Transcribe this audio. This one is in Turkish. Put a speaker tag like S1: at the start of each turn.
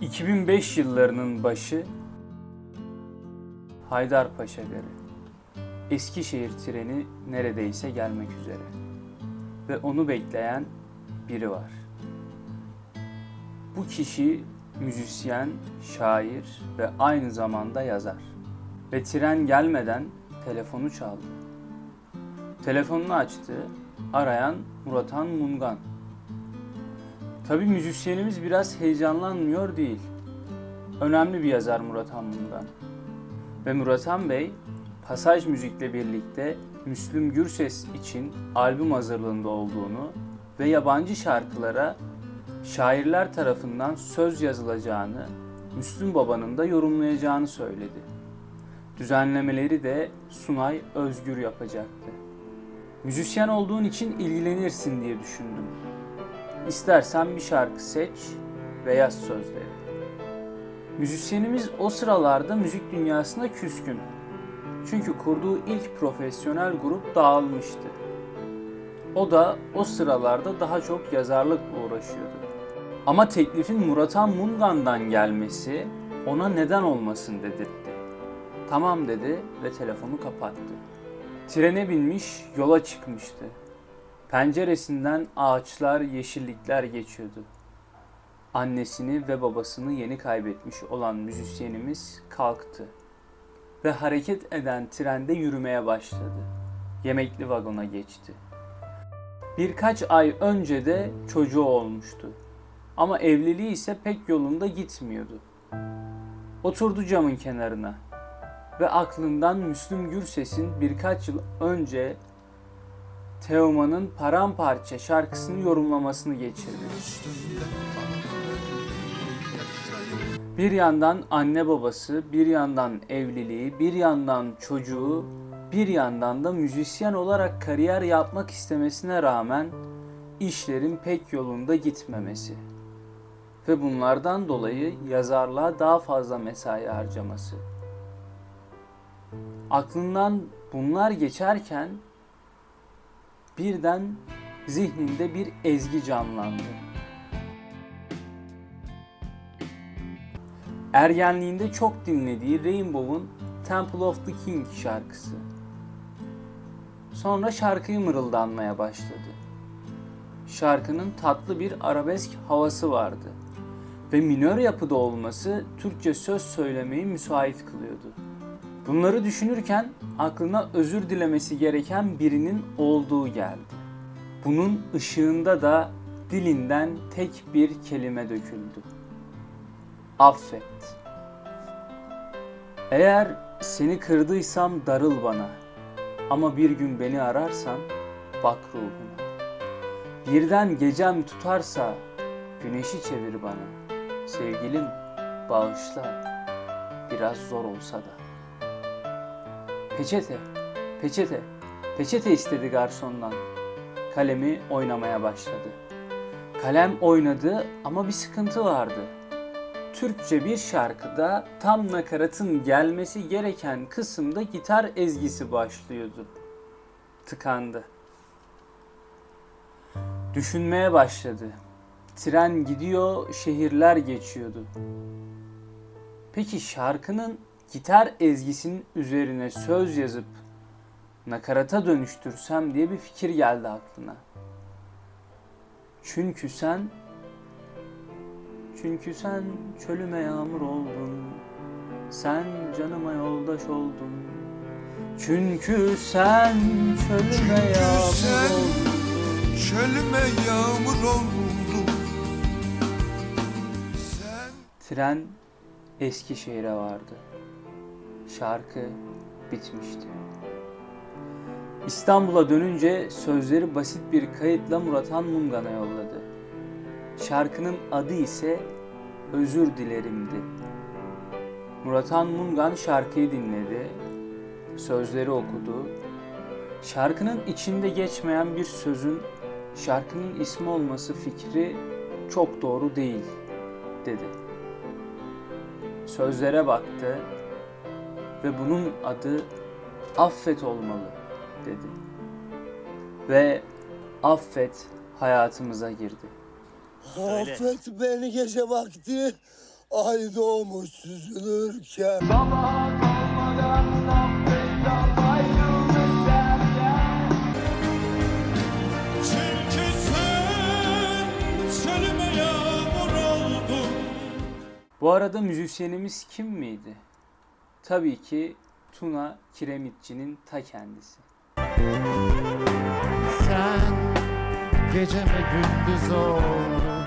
S1: 2005 yıllarının başı Haydarpaşa Garı. Eskişehir treni neredeyse gelmek üzere. Ve onu bekleyen biri var. Bu kişi müzisyen, şair ve aynı zamanda yazar. Ve tren gelmeden telefonu çaldı. Telefonunu açtı. Arayan Muratan Mungan. Tabi müzisyenimiz biraz heyecanlanmıyor değil. Önemli bir yazar Murat Han Mungan. Ve Murat Han Bey, Pasaj Müzik'le birlikte Müslüm Gürses için albüm hazırlığında olduğunu ve yabancı şarkılara şairler tarafından söz yazılacağını, Müslüm Baba'nın da yorumlayacağını söyledi. Düzenlemeleri de Sunay Özgür yapacaktı. Müzisyen olduğun için ilgilenirsin diye düşündüm. İstersen bir şarkı seç ve yaz sözleri. Müzisyenimiz o sıralarda müzik dünyasına küskün. Çünkü kurduğu ilk profesyonel grup dağılmıştı. O da o sıralarda daha çok yazarlıkla uğraşıyordu. Ama teklifin Muratan Mungan'dan gelmesi ona neden olmasın dedirtti. Tamam dedi ve telefonu kapattı. Trene binmiş, yola çıkmıştı. Penceresinden ağaçlar, yeşillikler geçiyordu. Annesini ve babasını yeni kaybetmiş olan müzisyenimiz kalktı ve hareket eden trende yürümeye başladı. Yemekli vagona geçti. Birkaç ay önce de çocuğu olmuştu. Ama evliliği ise pek yolunda gitmiyordu. Oturdu camın kenarına ve aklından Müslüm Gürses'in birkaç yıl önce Teoman'ın Paramparça şarkısını yorumlamasını geçirdi. Bir yandan anne babası, bir yandan evliliği, bir yandan çocuğu, bir yandan da müzisyen olarak kariyer yapmak istemesine rağmen işlerin pek yolunda gitmemesi ve bunlardan dolayı yazarlığa daha fazla mesai harcaması. Aklından bunlar geçerken birden zihninde bir ezgi canlandı. Ergenliğinde çok dinlediği Rainbow'un Temple of the King şarkısı. Sonra şarkıyı mırıldanmaya başladı. Şarkının tatlı bir arabesk havası vardı ve minör yapıda olması Türkçe söz söylemeyi müsait kılıyordu. Bunları düşünürken aklına özür dilemesi gereken birinin olduğu geldi. Bunun ışığında da dilinden tek bir kelime döküldü. Affet. Eğer seni kırdıysam darıl bana. Ama bir gün beni ararsan bak ruhuna. Birden gecem tutarsa güneşi çevir bana. Sevgilim bağışla. Biraz zor olsa da. Peçete, peçete, peçete istedi garsondan. Kalemi oynamaya başladı. Kalem oynadı ama bir sıkıntı vardı. Türkçe bir şarkıda tam nakaratın gelmesi gereken kısımda gitar ezgisi başlıyordu. Tıkandı. Düşünmeye başladı. Tren gidiyor, şehirler geçiyordu. Peki şarkının gitar ezgisinin üzerine söz yazıp nakarata dönüştürsem diye bir fikir geldi aklına. Çünkü sen çünkü sen çölüme yağmur oldun. Sen canıma yoldaş oldun. Çünkü sen çölüme yağmur
S2: sen
S1: oldun.
S2: Çölüme yağmur oldun Sen
S1: Tren Eskişehir'e vardı. Şarkı bitmişti. İstanbul'a dönünce sözleri basit bir kayıtla Murat Han Mungan'a yolladı. Şarkının adı ise Özür Dilerim'di. Murat Han Mungan şarkıyı dinledi, sözleri okudu. Şarkının içinde geçmeyen bir sözün şarkının ismi olması fikri çok doğru değil dedi. Sözlere baktı ve bunun adı affet olmalı dedi. Ve affet hayatımıza girdi.
S3: Affet beni gece vakti. Ay doğmuş süzülürken
S2: Çünkü sen çölüme yağmur oldun
S1: Bu arada müzisyenimiz kim miydi? Tabii ki Tuna Kiremitçi'nin ta kendisi.
S4: Sen gece gündüz oldun